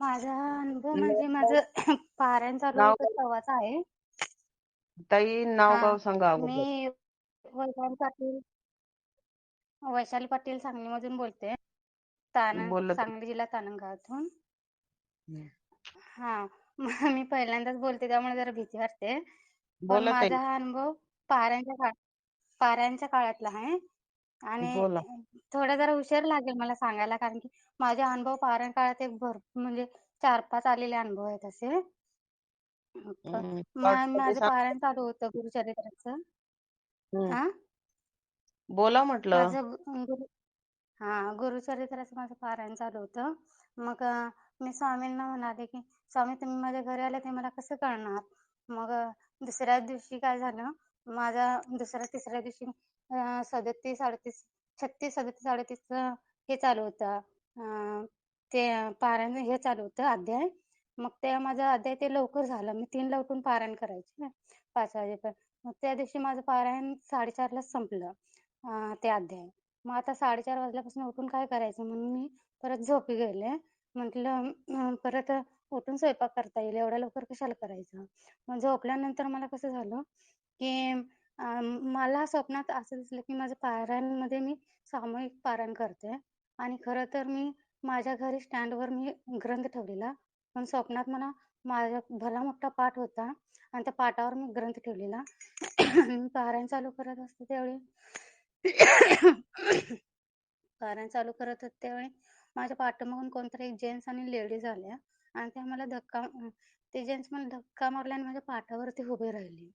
माझा अनुभव म्हणजे माझं पारायण चालू नाव होतं तेव्हाच आहे. ताई नाव हा गाव सांगा अगोदर मी वैशाली पाटील वैशाली पाटील सांगलीमधून बोलते. तान बोलत सांगली जिल्हा तानंग गावातून. हम्म. हा मी पहिल्यांदाच बोलते त्यामुळे जरा भीती वाटते. पण बोला ताई माझा हा अनुभव पारायणच्या काळ पारायणच्या काळातला आहे. आणि बोला थोडा जरा उशीर लागेल मला सांगायला कारण की माझे अनुभव पारायण काळात एक भर म्हणजे चार पाच आलेले अनुभव आहेत असे. हम्म मा- शॉर्टमध्ये माझं सांगा पारायण चालू होतं गुरुचरित्राचं. हा बोला म्हटलं माझं गुरु हा गुरुचरित्राचं माझं पारायण चालू होतं. मग मी स्वामींना म्हणाले की स्वामी तुम्ही माझ्या घरी आले ते मला कसं कळणार? मग दुसऱ्या दिवशी काय झालं माझा दुसऱ्या तिसऱ्या दिवशी सदतीस अडतीस छत्तीस सदतीस अडतीस हे चालू होतं ते पारायण हे चालू होतं अध्याय मग ते माझं अध्याय ते लवकर झालं मी तीनला उठून पारायण करायचे ना पाच वाजेपर्यंत. मग त्या दिवशी माझं पारायण साडेचारलाच संपलं ते अध्याय. मग आता साडेचार वाजल्यापासून उठून काय करायचं म्हणून मी परत झोपी गेले. म्हटलं परत उठून स्वयंपाक करता येईल एवढ्या लवकर कशाला करायचं. मग झोपल्यानंतर मला कसं झालं की अ मला स्वप्नात असं दिसलं की माझं पारायणमध्ये मी सामूहिक पारायण करते आणि खरं तर मी माझ्या घरी स्टँडवर मी ग्रंथ ठेवलेला. पण स्वप्नात मला माझा भला मोठा पाठ होता आणि त्या पाठावर मी ग्रंथ ठेवलेला. मी पारायण चालू करत असते त्यावेळी. पारायण चालू करत होते त्यावेळी. माझ्या पाठीमागून कोणतरी एक जेंट्स आणि लेडीज आल्या आणि त्या मला धक्का ते जेंट्स मला धक्का मारला आणि माझ्या पाठावरती उभे राहिले.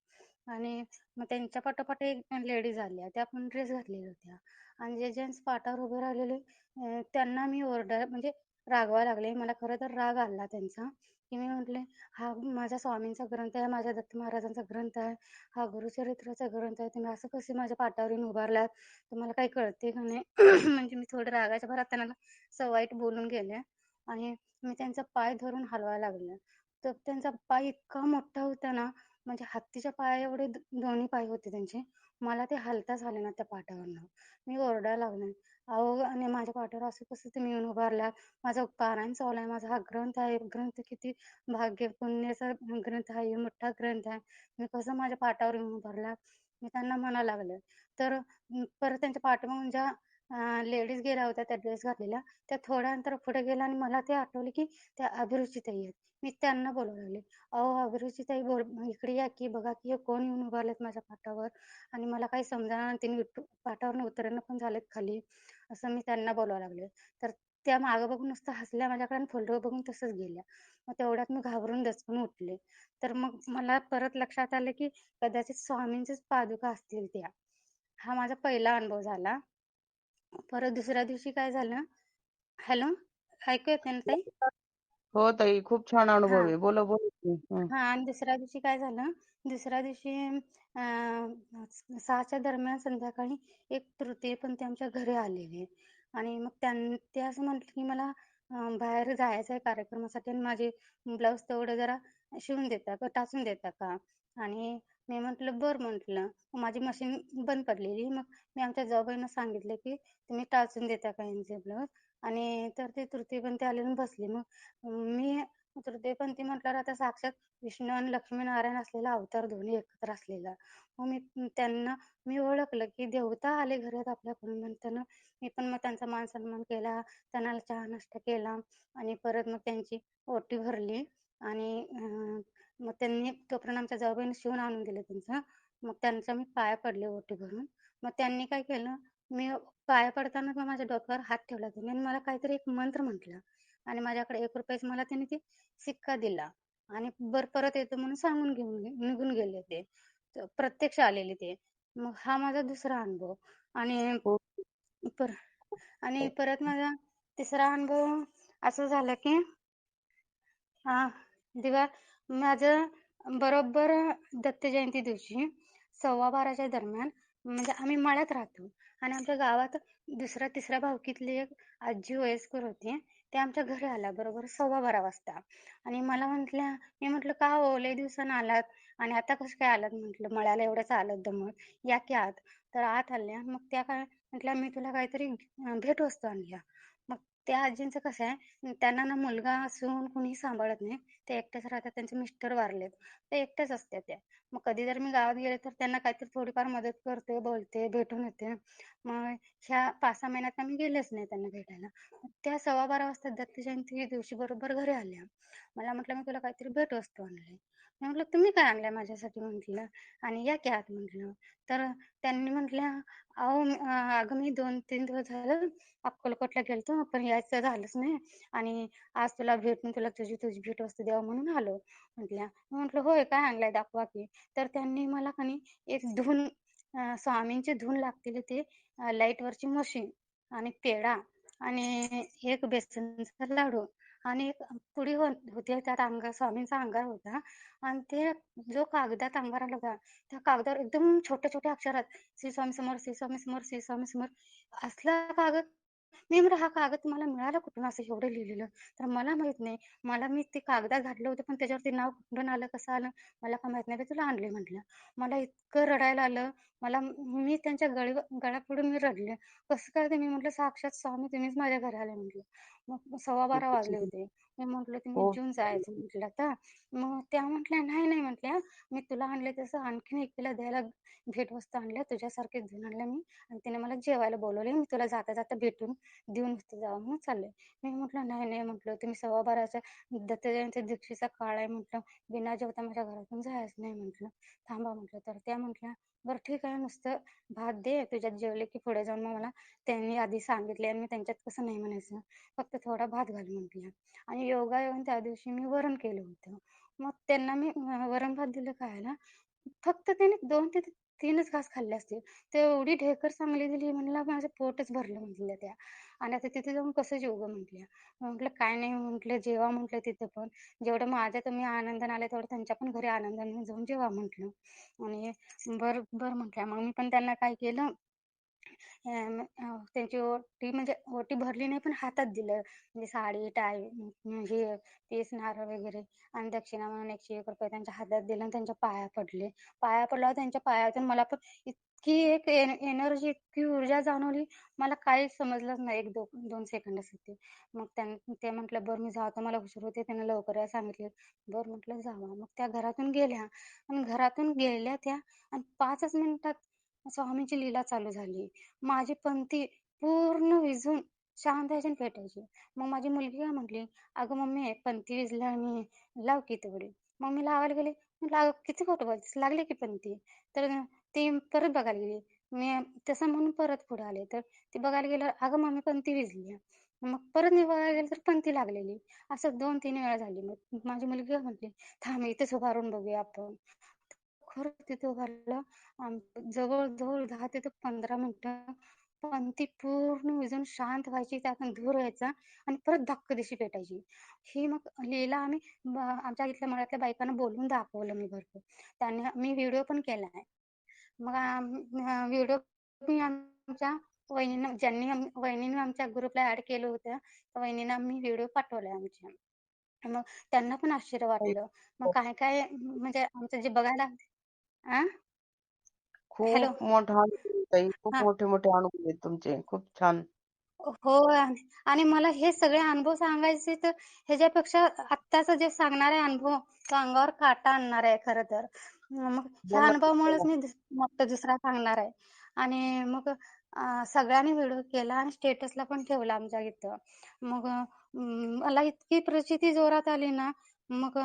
आणि मग त्यांच्या पाठोपाठ एक लेडीज आल्या त्या पण ड्रेस घातलेल्या होत्या. आणि जे जेंट्स पाठावर उभे राहिलेले त्यांना मी ओरडा म्हणजे रागवा लागले. मला खरं तर राग आला त्यांचा. की मी म्हटले हा माझ्या स्वामींचा ग्रंथ आहे माझ्या दत्त महाराजांचा ग्रंथ आहे हा गुरुचरित्राचा ग्रंथ आहे. तुम्ही असं कसे माझ्या पाठावर येऊन उभारलात? तुम्हाला काही कळते का नाही? म्हणजे मी थोडं रागाच्या भरात त्यांना असं वाईट बोलून गेले. आणि मी त्यांचा पाय धरून हलवायला लागले. तर त्यांचा पाय इतका मोठा होता ना म्हणजे हत्तीच्या पाया एवढे दोन्ही पाय होते त्यांचे. मला ते हलताच आले ना त्या पाटावरनं. मी ओरडायला लागले. अहो आणि माझ्या पाठावर असं कसं तुम्ही येऊन उभारला माझा पारायण चालू आहे. माझा हा ग्रंथ आहे. ग्रंथ किती भाग्य पुण्याचा ग्रंथ आहे. मोठा ग्रंथ आहे. मी कसं माझ्या पाठावर येऊन उभारला मी त्यांना म्हणा लागलं. तर परत त्यांच्या पाठीमागून ज्या लेडीज गेल्या होत्या त्या ड्रेस घातलेल्या त्या थोड्या अंतर पुढे गेल्या आणि मला ते आठवले की त्या अभिरुची ताई आहेत. मी त्यांना बोलू लागले. अहो अभिरुचिताई बोल इकडे या की बघा की हे कोण येऊन उभारलेत माझ्या पाठावर? आणि मला काही समजा त्यांनी पाठावरनं उतरणं पण झालेत खाली असं मी त्यांना बोलावं लागले. तर त्या मागं बघून नुसतं हसल्या माझ्याकडे आणि फोल्डर बघून तसंच गेल्या. मग तेवढ्यात मी घाबरून दचकून उठले. तर मग मला परत लक्षात आलं की कदाचित स्वामींचेच पादुका असतील त्या. हा माझा पहिला अनुभव झाला. परत दुसऱ्या दिवशी काय झालं? हॅलो ऐकू येते ना ताई? हो ताई खूप छान हा. अनुभव आहे. बोला बोला हा. आणि दुसऱ्या दिवशी काय झालं? दुसऱ्या दिवशी अ सहाच्या दरम्यान संध्याकाळी एक तृतीय पण ते आमच्या घरी आलेले. आणि मग त्यां ते असं म्हटलं की मला बाहेर जायचं आहे कार्यक्रमासाठी आणि माझे ब्लाऊज तेवढं जरा शिवून देता का टाचून देता का? आणि मी म्हंटलं बर म्हंटलं माझी मशीन बंद पडलेली. मग मी आमच्या जाऊबाईंना सांगितलं की तुम्ही टाचून देता का यांचे ब्लाऊज आणि तर ते तृतीय पण ते आले बसले. मग मी तृतीय पण ती म्हटल्यावर आता साक्षात विष्णू आणि लक्ष्मीनारायण असलेला अवतार दोन्ही एकत्र असलेला. मग मी त्यांना मी ओळखलं की देवता आले घरात आपल्याकडून. म्हणताना मी पण मग त्यांचा मान सन्मान केला त्यांना चहा नाश्ता केला आणि परत मग त्यांची ओटी भरली. आणि मग त्यांनी तोपर्यंत आमच्या जाऊबाईने शिवून आणून दिले त्यांचा. मग त्यांचा मी पाया पडले ओटी भरून. मग त्यांनी काय केलं मी पाया पडताना मग माझ्या डोक्यावर हात ठेवला त्यांनी आणि मला काहीतरी एक मंत्र म्हटलं. आणि माझ्याकडे एक रुपयाच मला त्यांनी ते सिक्का दिला. आणि बर परत येतो म्हणून सांगून घेऊन निघून गेले ते प्रत्यक्ष आलेले ते. मग हा माझा दुसरा अनुभव. आणि पर आणि परत माझा तिसरा अनुभव असं झालं की हा दिवा माझ बरोबर दत्त जयंती दिवशी सव्वा बाराच्या दरम्यान म्हणजे आम्ही मळ्यात राहतो. आणि आमच्या गावात दुसऱ्या तिसऱ्या भाऊकीतली एक आजी वयस्कर होती. ते आमच्या घरी आल्या बरोबर सव्वा बारा वाजता. आणि मला म्हंटल्या मी म्हटलं का हो लय दिवसानं आलात? आणि आता कसं काय आलात? म्हटलं मळ्याला एवढंच आलं दमत या की आत. तर आत आल्या. मग त्या काय म्हटल्या मी तुला काहीतरी भेट वस्तू आणल्या त्या आजींचं कसं आहे त्यांना ना मुलगा असून कुणी सांभाळत नाही ते एकटेच राहतात त्यांचे मिस्टर वारलेत ते एकटेच असतात त्या. मग कधी जर मी गावात गेले तर त्यांना काहीतरी थोडीफार मदत करते बोलते भेटून येते. मग ह्या पाच सहा महिन्यात आम्ही गेलेच नाही त्यांना भेटायला. त्या सव्वा बारा वाजता दत्त जयंती दिवशी बरोबर घरी आल्या. मला म्हटलं मी तुला काहीतरी भेट वस्तू आणली. मी म्हटलं तुम्ही काय आणलंय माझ्यासाठी? म्हटलं. आणि या की आत? म्हटलं. तर त्यांनी म्हटल्या अहो अगं मी दोन तीन दिवस झालं अक्कलकोटला गेलतो पण यायचं झालंच नाही. आणि आज तुला भेटून तुला तुझी तुझी भेट वस्तू द्यावं म्हणून आलो. म्हटल्या. म्हटलं होय काय आणलंय? दाखवा की. तर त्यांनी मला कणी एक धून स्वामींची धून लागतील ते लाईटवरची मशीन आणि पेढा आणि एक बेसनचा लाडू आणि एक पुडी होती त्यात अंगार स्वामींचा अंगार होता. आणि ते जो कागदात अंगार आला होता त्या कागदावर एकदम छोट्या छोट्या अक्षरात श्री स्वामी समोर श्री स्वामी समोर श्री स्वामी समोर असला कागद मी म्हटलं हा कागद तुम्हाला मिळाला कुठून असं एवढं लिहिलेलं? तर मला माहीत नाही. मला मी ते कागदात घातलं होतं पण त्याच्यावरती नाव कुठून आलं कसं आलं मला का माहीत नाही. तुला आणले म्हटलं. मला इतकं रडायला आलं. मला मी त्यांच्या गळी गळ्यापडून मी रडले. कसं काय ते मी म्हटलं साक्षात स्वामी तुम्हीच माझ्या घराला म्हटलं. मग सव्वा बारा वाजले होते. मी म्हटलं तुम्ही हो. जून जायचं म्हटलं आता. मग त्या म्हटल्या नाही नाही म्हटल्या मी तुला आणले तसं. आणखीन एकटीला द्यायला भेटवस्तू आणल्या. तुझ्यासारखे घेऊन आणल्या मी. आणि तिने मला जेवायला बोलवले मी तुला जाता जाता भेटून देऊन जाऊन म्हणून चालले मी म्हटलं नाही नाही म्हटलं तुम्ही सव्वा बाराच्या दत्त जयंती दीक्षेचा काळ आहे म्हटलं बिना जेवता माझ्या घरातून जायचं नाही म्हटलं. थांबा म्हटलं तर त्या म्हटल्या बरं ठीक आहे नुसतं भात दे तुझ्यात जेवले की पुढे जाऊन मग मला त्यांनी आधी सांगितले आणि मी त्यांच्यात कसं नाही म्हणायचं. फक्त थोडा भात घाल म्हटलं आणि योगा येऊन त्या दिवशी मी वरण केलं होतं. मग त्यांना मी वरण भात दिलं खायला. फक्त त्याने दोन ते तीनच घास खाल्ले असतील. ते एवढी ढेकर चांगली दिली म्हणला माझं पोटच भरलं म्हटलं त्या. आणि आता तिथे जाऊन कसं जेव ग म्हटल्या. म्हटलं काय नाही म्हटलं जेवा म्हटलं तिथे पण. जेवढं माझ्या तुम्ही आनंदाने आले तेवढं त्यांच्या पण घरी आनंदाने जाऊन जेवा म्हटलं. आणि बर बर म्हटल्या. मग मी पण त्यांना काय केलं त्यांची ओटी म्हणजे ओटी भरली नाही पण हातात दिलं. म्हणजे साडी टाय म्हणजे हे तेच नारळ वगैरे. आणि दक्षिणा म्हणून एकशे एक रुपये त्यांच्या हातात दिलं आणि त्यांच्या पाया पडले. पाया पडल्यावर त्यांच्या पायातून मला पण इतकी एक एनर्जी इतकी ऊर्जा जाणवली. मला काहीच समजलंच नाही. एक दो दोन सेकंदासाठी मग त्यां ते म्हटलं बरं मी जातो. मला उशीर होते. त्यांना लवकर या सांगितले. बरं म्हटलं जावा. मग त्या घरातून गेल्या. आणि घरातून गेल्या त्या आणि पाचच मिनिटात स्वामींची लीला चालू झाली. माझी पंथी पूर्ण विझून शांत व्हायची पेटायची मग माझी मुलगी काय म्हटली अगं मम्मी पंथी विजला मी लाव की तेवढी. मग मी लावायला गेले. लाग किती खोटं बोलतेस? लागले की पंथी तर ती परत बघायला गेली. मी तसं म्हणून परत पुढे आले. तर ती बघायला गेलं अगं मम्मी पंथी विजली मग परत मी बघायला गेले तर पंथी लागलेली. असं दोन तीन वेळा झाली. मग माझी मुलगी म्हटली थांब इथेच उभारून बघूया आपण. खरंच तिथे उभारलं जवळ जवळ दहा ते पंधरा मिनिटं. पण ती पूर्ण विजून शांत व्हायची त्यातून धूर व्हायचा आणि परत धक्क दिशी पेटायची. ही मग लीला आम्ही आमच्या इथल्या मळ्यातल्या बायकांना बोलून दाखवलं मी भरपूर. त्याने मी व्हिडिओ पण केला आहे मग व्हिडिओ मी आमच्या वहिनीनं ज्यांनी वहिनीनं आमच्या ग्रुपला ऍड केलं होतं वहिनींना मी व्हिडिओ पाठवलाय आमच्या. मग त्यांना पण आश्चर्य वाटलं. मग काय काय म्हणजे आमचं जे बघायला आ? हॅलो. खूप मोठा ताई. खूप हा. मोठे मोठे अनुभव आहेत तुमचे. खूप छान. हो आणि मला हे सगळे अनुभव सांगायचे तर ह्याच्यापेक्षा आत्ताच जे सांगणार आहे अनुभव तो अंगावर काटा आणणार आहे खर तर. मग ह्या बोला अनुभवामुळेच मी मोठा दुसरा सांगणार आहे. आणि मग सगळ्यांनी व्हिडिओ केला आणि स्टेटसला पण ठेवला आमच्या इथं. मग मला इतकी प्रचिती जोरात आली ना मग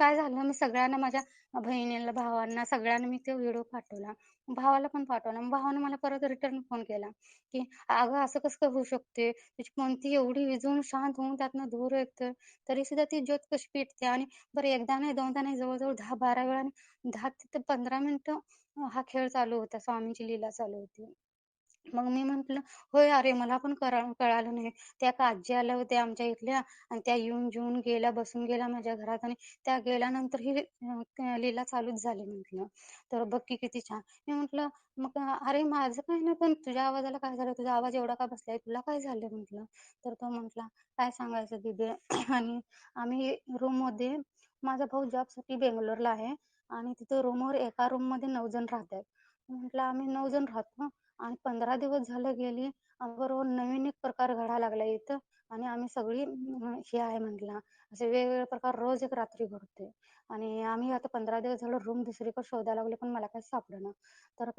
काय झालं? मी सगळ्यांना माझ्या बहिणीला भावांना सगळ्यांना मी तो व्हिडिओ पाठवला. भावाला पण पाठवला. भावाने मला परत रिटर्न फोन केला की अगं असं कसं होऊ शकते? त्याची कोणती एवढी विजून शांत होऊन त्यातनं धूर येतं तरी? सुद्धा ती ज्योत कशी पेटते? आणि बरं एकदा नाही दोनदा नाही जवळजवळ दहा बारा वेळा दहा ते पंधरा मिनिटं हा खेळ चालू होता. स्वामींची लीला चालू होती. मग मी म्हंटलं होय अरे मला पण कळालं नाही. त्या का आजी आल्या होत्या आमच्या इथल्या आणि त्या येऊन जेऊन गेल्या बसून गेल्या माझ्या घरात आणि त्या गेल्यानंतर ही लीला चालूच झाली म्हटलं. तर बघ किती छान. मी म्हंटल मग अरे माझं काही नाही पण तुझ्या आवाजाला काय झालं? तुझा आवाज एवढा का बसलाय? तुला काय झालं? म्हटलं. तर तो म्हंटला काय सांगायचं दिदी? आणि आम्ही रूममध्ये माझा भाऊ जॉबसाठी बेंगलोरला आहे आणि तिथे रूमवर एका रूममध्ये नऊ जण राहतात. म्हटलं आम्ही नऊ जण राहतो. आणि पंधरा दिवस झाले गेली बरोबर नवीन एक प्रकार घडा लागला इथं आणि आम्ही सगळी हे आहे म्हटलं. असे वेगवेगळे प्रकार रोज एक रात्री घडते आणि आम्ही आता पंधरा दिवस झालं रूम दुसरीकडे शोधायला लागले पण मला काही सापडेना तर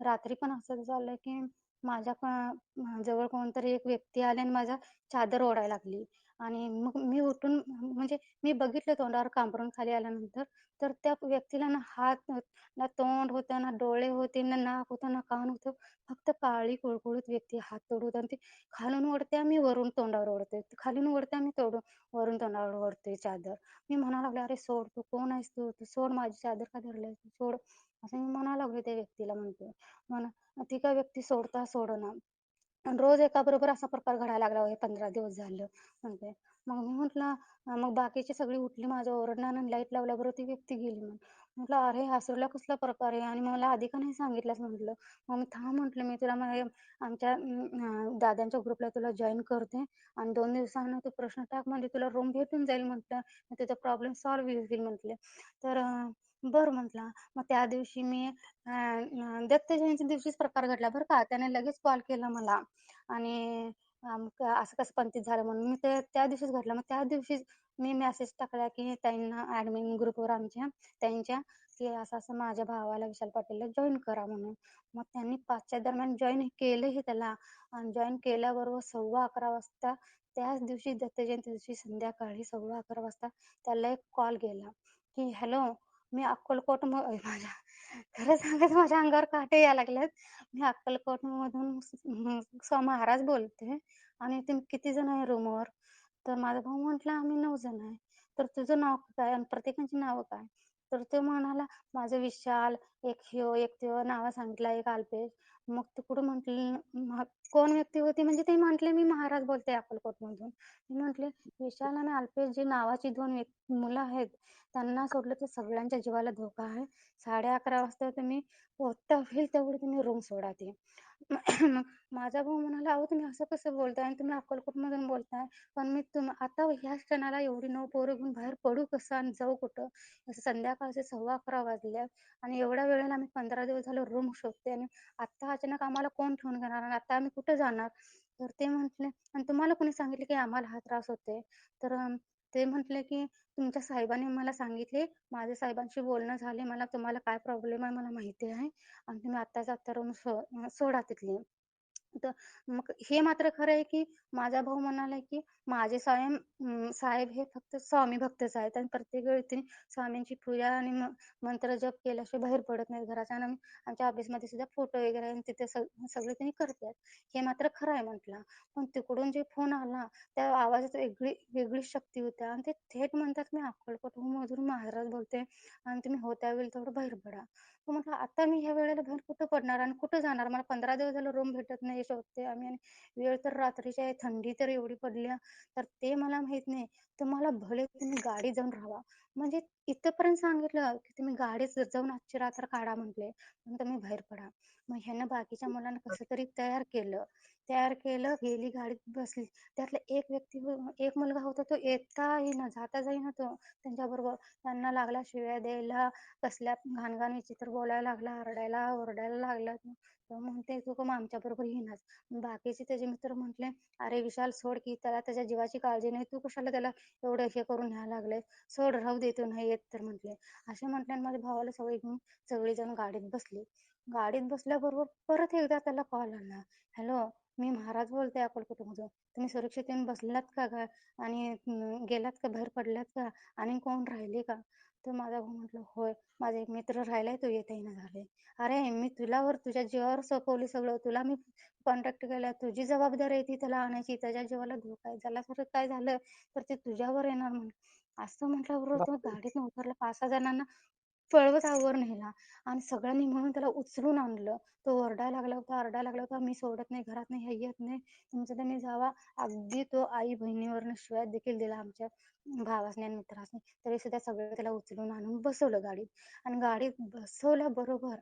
रात्री पण असं झालं की माझ्या जवळ कोणतरी एक व्यक्ती आली आणि माझा चादर ओढायला लागली. आणि मग मी उठून म्हणजे मी बघितलं तोंडावर कांबरून खाली आल्यानंतर तर त्या व्यक्तीला ना हात ना तोंड होतं ना डोळे होते ना नाक होतं ना कान होतं फक्त काळी कुळकुळीत व्यक्ती हात तोडत आणि ती खालून ओढते आम्ही वरून तोंडावर ओढते. खालून ओढते आम्ही तोडून वरून तोंडावर ओढते चादर. मी म्हणा लागले अरे सोड तू कोण आहेस तू? तू सोड माझी चादर का धरली सोड. असं मी म्हणा लागले त्या व्यक्तीला म्हणते. म्हणा ती काय व्यक्ती सोडता सोडना. रोज एका बरोबर असा प्रकार घडायला लागला हे पंधरा दिवस झालं. म्हणते. मग मी म्हटलं मग बाकीची सगळी उठली माझ्या ओरडणार आणि लाइट लावल्याबरोबर ती व्यक्ती गेली. मग म्हटलं अरे हसरूला कसला प्रकार आहे? आणि मला आधी का नाही सांगितलंच म्हटलं. मग मी थांब म्हटलं मी तुला आमच्या दादांच्या ग्रुपला तुला जॉईन करते आणि दोन दिवसांना तू प्रश्न टाक म्हणजे तुला रूम भेटून जाईल म्हटलं. तिथं प्रॉब्लेम सॉल्व्ह होईल म्हटले. तर बरं म्हटलं. मग त्या दिवशी मी दत्त जयंती दिवशीच प्रकार घडला बरं का. त्याने लगेच कॉल केला मला. आणि असं कसं पंचित झालं म्हणून मी ते त्या दिवशीच घडलं. मग त्या दिवशीच मी मेसेज टाकला की त्यांना ऍडमिन ग्रुपवर आमच्या त्यांच्या की असं असं माझ्या भावाला विशाल पाटीलला जॉईन करा म्हणून. मग त्यांनी पाचच्या दरम्यान जॉईन केलंही त्याला. आणि जॉईन केल्याबरोबर सव्वा अकरा वाजता त्याच दिवशी दत्त जयंती दिवशी संध्याकाळी सव्वा अकरा वाजता त्याला एक कॉल गेला. की हॅलो मी अक्कलकोट माझ्या खरं सांगत माझ्या अंगावर काटे यायला लागल्यात मी अक्कलकोट मधून महाराज बोलते आणि तुम्ही किती जण आहे रूमवर? तर माझा भाऊ म्हटला आम्ही नऊ जण आहे. तर तुझं नाव काय? आणि प्रत्येकाची नावं काय? तर तो म्हणाला माझं विशाल एक ह्यो एक त्यो नाव सांगितलं एक अल्पेश. मग ते कुठं म्हटलं कोण व्यक्ती होती? म्हणजे ते म्हटले मी महाराज बोलते अक्कलकोटमधून. मी म्हटले विशाल आणि अल्पेश जी नावाची दोन मुलं आहेत त्यांना सोडलं तर सगळ्यांच्या जीवाला धोका आहे. साडे अकरा वाजता तुम्ही पोहता होईल तेवढी तुम्ही रूम सोडा ती. मग माझा भाऊ म्हणाला अहो तुम्ही असं कसं बोलताय? आणि तुम्ही अक्कलकोट मधून बोलताय. पण मी तुम आता ह्या क्षणाला एवढी नऊ पोरं घेऊन बाहेर पडू कसं? आणि जाऊ कुठं? असं संध्याकाळचे सव्वा अकरा वाजल्या आणि एवढ्या वेळेला आम्ही पंधरा दिवस झालं रूम शोधते आणि आता अचानक आम्हाला कोण ठेवून घेणार आणि आता आम्ही कुठे जाणार? तर ते म्हटले आणि तुम्हाला कोणी सांगितले की आम्हाला हा त्रास होते तर ते म्हटले की तुमच्या साहेबांनी मला सांगितले माझ्या साहेबांशी बोलणं झाले मला तुम्हाला काय प्रॉब्लेम आहे मला माहिती आहे आणि तुम्ही आत्ताच आत्ता रूम सोडा तिथली. तर मग हे मात्र खरं आहे की माझा भाऊ म्हणाला की माझे स्वयं साहेब हे फक्त स्वामी भक्तच आहेत आणि प्रत्येक वेळी त्यांनी स्वामींची पूजा आणि मंत्र जप केल्याशिवाय बाहेर पडत नाहीत घराच्या आणि आमच्या ऑफिसमध्ये सुद्धा फोटो वगैरे आणि तिथे सगळे त्यांनी करतात. हे मात्र खरं आहे म्हटलं. पण तिकडून जे फोन आला त्या आवाजात वेगळी वेगळी शक्ती होत्या आणि ते थेट म्हणतात मी अक्कलकोट मधून महाराज बोलते आणि तुम्ही होत्या वेळी तेवढं बाहेर पडा. म्हटलं आता मी ह्या वेळेला बाहेर कुठं पडणार आणि कुठं जाणार? मला पंधरा दिवस झालं रूम भेटत नाही शोधते आम्ही आणि वेळ तर रात्रीची आहे थंडी तर एवढी पडली तर ते मला माहीत नाही. तुम्हाला भले तुम्ही गाडी जाऊन राहा म्हणजे इथपर्यंत सांगितलं की तुम्ही गाडीत जाऊन आजची रात्र काढा म्हटले. मग तुम्ही बाहेर पडा. मग ह्यानं बाकीच्या मुलांना कसं तरी तयार केलं. तयार केलं गेली गाडीत बसली. त्यातला एक व्यक्ती एक मुलगा होता तो येता येईना जाता जाईना तो. त्यांच्याबरोबर त्यांना लागला शिव्या द्यायला कसल्या घाणघाण विचित्र बोलायला लागला आरडायला ओरडायला लागला. तो म्हणते तू का आमच्या बरोबर येईनाच बाकीचे त्याचे मित्र म्हटले अरे विशाल सोड की त्याला त्याच्या जीवाची काळजी नाही. तू कशाला त्याला एवढं हे करून न्यायला लागले. सोड राहू दे तू नाही येत तर म्हटले. असे म्हटल्याने माझ्या भावाला सवय घेऊन सगळेजण गाडीत बसली. गाडीत बसल्याबरोबर परत एकदा त्याला कॉल आला. हॅलो मी महाराज बोलते अकोलकोटमधून तुम्ही सुरक्षित येऊन बसलात का आणि गेलात का? बाहेर पडलात का? आणि कोण राहिले का? तर माझा भाऊ म्हटलं होय माझा एक मित्र राहिलाय तो येत ना झाले अरे मी तुलावर तुझ्या जीवावर सोपवली सगळं. तुला मी कॉन्टॅक्ट केला. तुझी जबाबदारी आहे ती त्याला आणायची. त्याच्या जीवाला धोका आहे त्याला जर काय झालं? तर ते तुझ्यावर येणार म्हणून असं म्हटल्याबरोबर तो गाडीत उतरला. पाच सहा जणांना पळवत आवर नेला. आणि सगळ्यांनी म्हणून त्याला उचलून आणलं. तो ओरडायला लागला होता आरडायला लागला होता. मी सोडत नाही घरात नाही हे येत नाही. तुमचं त्यांनी जावा. अगदी तो आई बहिणीवरनं शिवाय देखील दिला आमच्या. भावासने आणि मित्रासने तरी सुद्धा सगळं त्याला उचलून आणून बसवलं गाडीत. आणि गाडीत बसवल्या बरोबर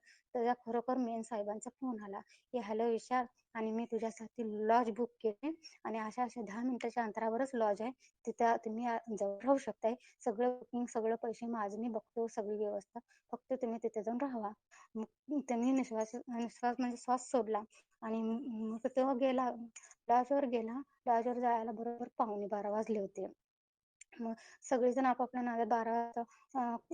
खरोखर मेन साहेबांचा फोन आला. की हॅलो विशाल आणि मी तुझ्यासाठी लॉज बुक केले आणि अशा अशा दहा मिनिटाच्या अंतरावरच लॉज आहे. तिथं तुम्ही जवळ राहू शकताय. सगळं बुकिंग सगळं पैसे माझं मी बघतो सगळी व्यवस्था. फक्त तुम्ही तिथे जाऊन राहावा. मग त्यांनी निश्वास निश्वास म्हणजे श्वास सोडला. आणि मग तो गेला लॉजवर गेला. लॉजवर जायला बरोबर पावणे बारा वाजले होते. मग सगळेजण आपापल्या नाव्या बारा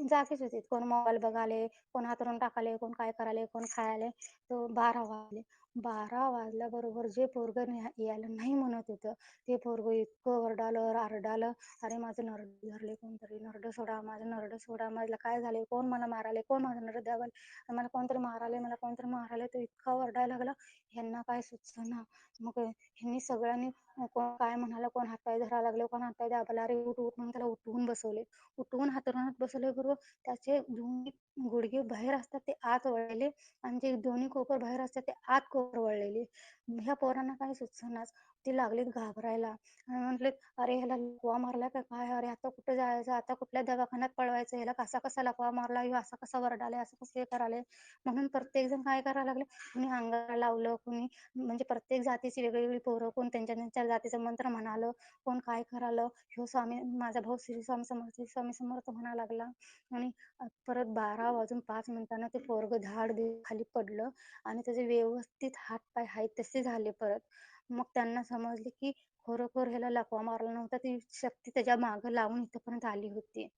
जागेच होते. कोण मोबाईल बघाले कोण हातरून टाकाले कोण काय कराले कोण खायले तो बारा वाजले. बारा वाजल्याबरोबर जे पोरग यायला नाही म्हणत होतं ते पोरग इतकं वरडालं आरडालं. अरे माझं नरड धरले कोणतरी नरड सोडा माझं नरड सोडा. मला काय झाले? कोण मला माराले? कोण माझं नरड द्यावं मला कोणतरी माराले मला कोणतरी माराले? तो इतका ओरडायला लागला. ह्यांना काय सुचना? मग ह्यांनी सगळ्यांनी कोण काय म्हणाला कोण हातपाय धरायला लागले कोण हातपाय दाबायला अरे उठ उठ म्हणून त्याला उठवून बसवले. उठवून हातरुणात बसवले बरोबर त्याचे दोन्ही गुडघे बाहेर असतात ते आत वळलेले आणि जे दोन्ही कोपर बाहेर असतात ते आत कोपर वळलेले. ह्या पोरांना काही सुचनाच. ते लागलेत घाबरायला. आणि म्हटले अरे ह्याला लकवा मारला का काय? अरे आता कुठं जायचं? आता कुठल्या दवाखान्यात पळवायचं? ह्याला कसा कसा लकवा मारला? ह्यो असा कसा वरडाले असं कसं हे करायला? म्हणून प्रत्येक जण काय करायला लागले? कुणी अंगाला लावलं कुणी म्हणजे प्रत्येक जातीची वेगळी पोरं कोण त्यांच्या त्यांच्या जातीचं मंत्र म्हणालं कोण काय करालं ह्यो स्वामी माझा भाऊ श्री स्वामी समर्थ स्वामी समर्थ म्हणा लागला. आणि परत बारा वाजून पाच मिनिटांना ते पोरग झाड खाली पडलं आणि त्याचे व्यवस्थित हात पाय हाय तसे झाले परत. मग त्यांना समजले की खरोखर ह्याला लकवा मारला नव्हता ती शक्ती त्याच्या मागं लावून इथपर्यंत आली होती.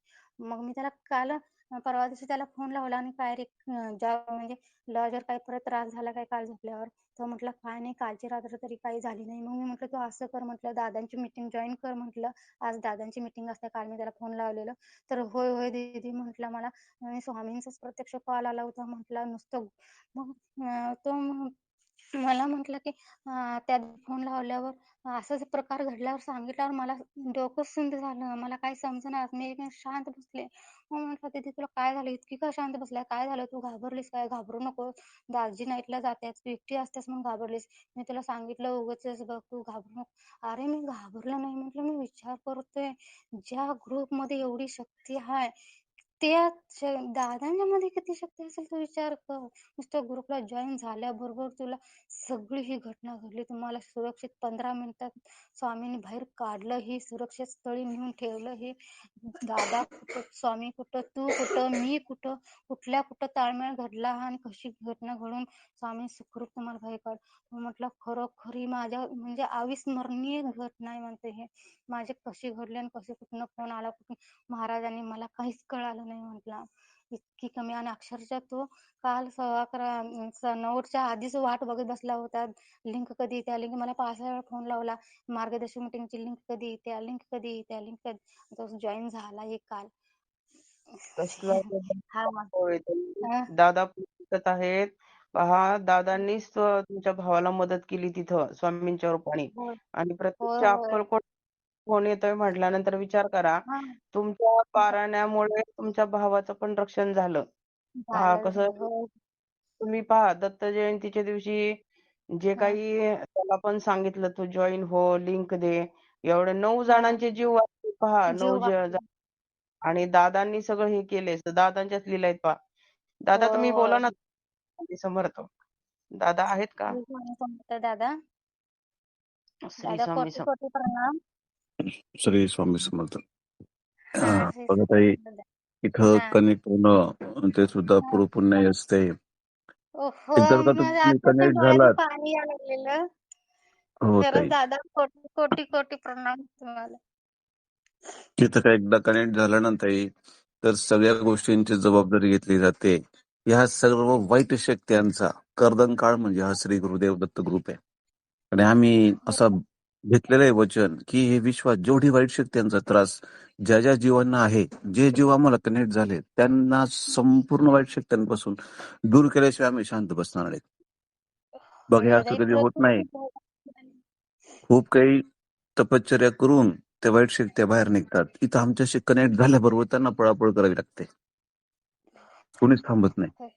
मग मी त्याला काल परवा दिवशी त्याला फोन लावला आणि काय रे जॉब ज्या म्हणजे लॉजवर काही परत त्रास झाला काय काल झोपल्यावर तो म्हटलं काय नाही कालची रात्र तरी काही झाली नाही. मग मी म्हटलं तू असं कर म्हटलं दादांची मीटिंग जॉईन कर म्हटलं. आज दादांची मीटिंग असते काल मी त्याला फोन लावलेलं. तर होय होय दीदी म्हटलं मला. स्वामींचाच प्रत्यक्ष कॉल आला होता म्हटलं नुसतं मग तो मला म्हटलं की त्यात त्या फोन लावल्यावर असाच प्रकार घडल्यावर सांगितल्यावर मला डोकं सुंद झालं. मला काही समजणार मी शांत बसले. मग म्हटलं दीदी तुला काय झालं? इतकी का शांत बसलाय? काय झालं? तू घाबरलीस काय? घाबरू नको दाजी नाईटला जातेस तू एकटी असतेस म्हणून घाबरलीस. मी तुला सांगितलं उगच बघ तू घाबरू नको. अरे मी घाबरलं नाही. म्हटलं मी विचार करतोय. ज्या ग्रुपमध्ये एवढी शक्ती आहे त्या श- दादांच्या मध्ये किती शक्ती असेल तू विचार कर. नुसतं ग्रुपला जॉईन झाल्याबरोबर तुला सगळी ही घटना घडली. तुम्हाला सुरक्षित पंधरा मिनिटात स्वामींनी बाहेर काढलं. ही सुरक्षित स्थळी नेऊन ठेवलं. हे दादा कुठं स्वामी कुठं तू कुठं मी कुठं कुठल्या कुठं ताळमेळ घडला आणि कशी घटना घडून स्वामी सुखरूप तुम्हाला बाहेर काढ. म्हटलं खरोखरी माझ्या म्हणजे अविस्मरणीय घटना आहे म्हणते हे. माझे कशी घडली आणि कशी कुठनं फोन आला कुठून? महाराजांनी मला काहीच कळालं नाही म्हटलं. इतकी कमी आणि अक्षरशः तो काल सव्वा अकरा स- नऊच्या आधीच वाट बघत बसला होता. लिंक कधी येते लिंक मला पाच वेळा फोन लावला. मार्गदर्शन मीटिंगची लिंक कधी येते लिंक कधी येते लिंक कधी? तो जॉईन झाला एक काल. दादा आहेत. पहा दादांनीच तुमच्या भावाला मदत केली तिथं स्वामींच्या रूपाने. आणि प्रत्यक्ष अक्कलकोट फोन येतोय म्हटल्यानंतर विचार करा. हा. तुमच्या पारायणामुळे तुमच्या भावाचं पण रक्षण झालं. पहा झालं. कसं झालं होय तुम्ही पहा दत्त जयंतीच्या दिवशी जे हा. काही त्याला पण सांगितलं तू जॉईन हो लिंक दे. एवढे नऊ हा जणांचे जीव वाचले. पहा जीव नऊ ज- वाचला. ज- आणि दादांनी सगळं हे केले. दादांच्याच लीला आहेत पहा. दादा होय तुम्ही होय बोला ना. स्वामी समर्थ. दादा आहेत का? श्री स्वामी समर्थ दादा. श्री दादा स्वामी कोटी कोटी प्रणाम. श्री स्वामी समर्थ. बघा ताई इथं कनेक्ट होणं ते सुद्धा पुण्य असते. एकदा का तुम्ही कनेक्ट झालात. हो ताई. दादा कोटी कोटी कोटी प्रणाम तुम्हाला. तिथं का एकदा कनेक्ट झालं ना ताई तर सगळ्या गोष्टींची जबाबदारी घेतली जाते. ह्या सर्व वाईट शक्त्यांचा कर्दन काळ म्हणजे हा श्री गुरुदेव दत्त ग्रुप आहे. आणि आम्ही हो. असं घेतलेलं आहे वचन की हे विश्वात जेवढी वाईट शक्त्यांचा त्रास ज्या ज्या जीवांना आहे जे जीव आम्हाला कनेक्ट झाले त्यांना संपूर्ण वाईट शक्त्यांपासून दूर केल्याशिवाय आम्ही शांत बसणार नाही बघा हे असं कधी होत नाही. खूप काही तपश्चर्या करून त्या वाईट शक्त्या बाहेर निघतात. इथं आमच्याशी कनेक्ट झाल्याबरोबर त्यांना पळापळ करावी लागते. कोणीच थांबत नाही.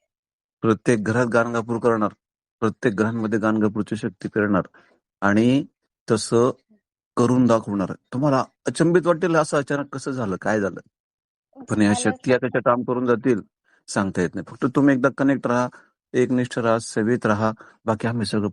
प्रत्येक घरात गाणगापूर करणार प्रत्येक घरांमध्ये गाणगापूरची शक्ती करणार आणि तसं करून दाखवणार तुम्हाला अचंबित वाटेल असं अचानक कसं झालं काय झालं? पण या शक्ती त्याच्या काम करून जातील सांगता येत नाही. फक्त तुम्ही एकदा कनेक्ट राहा एकनिष्ठ राहा सेवेत राहा. बाकी आम्ही सगळं